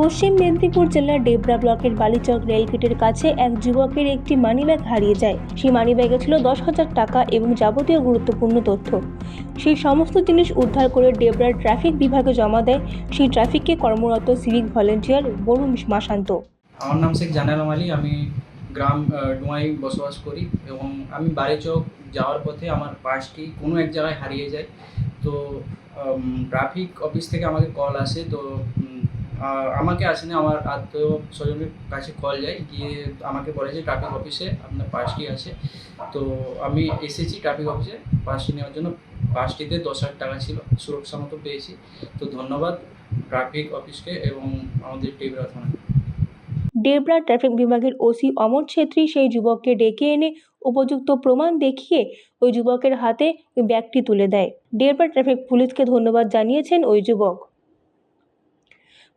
পশ্চিম মেদিনীপুর জেলার ডেবরা ব্লকের বালিচক রেলগেটের কাছে এক যুবকের একটি মানিব্যাগ হারিয়ে যায়। সেই মানিব্যাগে ছিল দশ হাজার টাকা এবং যাবতীয় গুরুত্বপূর্ণ তথ্য। সেই সমস্ত জিনিস উদ্ধার করে ডেবরার ট্রাফিক বিভাগে জমা দেয় সেই ট্রাফিককে কর্মরত সিভিক ভলেন্টিয়ার বরুণ মাসান্ত আমার নাম শেখ জানালাম আলী আমি গ্রাম ডুমাই বসবাস করি এবং আমি বাড়ি চোখ যাওয়ার পথে আমার পাসটি কোনো এক জায়গায় হারিয়ে যায়। তো ট্রাফিক অফিস থেকে আমাকে কল আসে, তো আমাকে আসেনি, আমার আত্মীয় স্বজনের কাছে কল যায়, গিয়ে আমাকে বলে যে ট্রাফিক অফিসে আপনার পাসটি আছে। তো আমি এসেছি ট্রাফিক অফিসে পাসটি নেওয়ার জন্য। পাসটিতে দশ হাজার টাকা ছিল, সুরক্ষা মতো পেয়েছি। তো ধন্যবাদ ট্রাফিক অফিসকে এবং আমাদের টেবরা থানা ডেবরা ট্রাফিক বিভাগের ওসি অমর ছেত্রী সেই যুবককে ডেকে এনে উপযুক্ত প্রমাণ দেখিয়ে ওই যুবকের হাতে ওই ব্যাগটি তুলে দেয়। ডেবরা ট্রাফিক পুলিশকে ধন্যবাদ জানিয়েছেন ওই যুবক।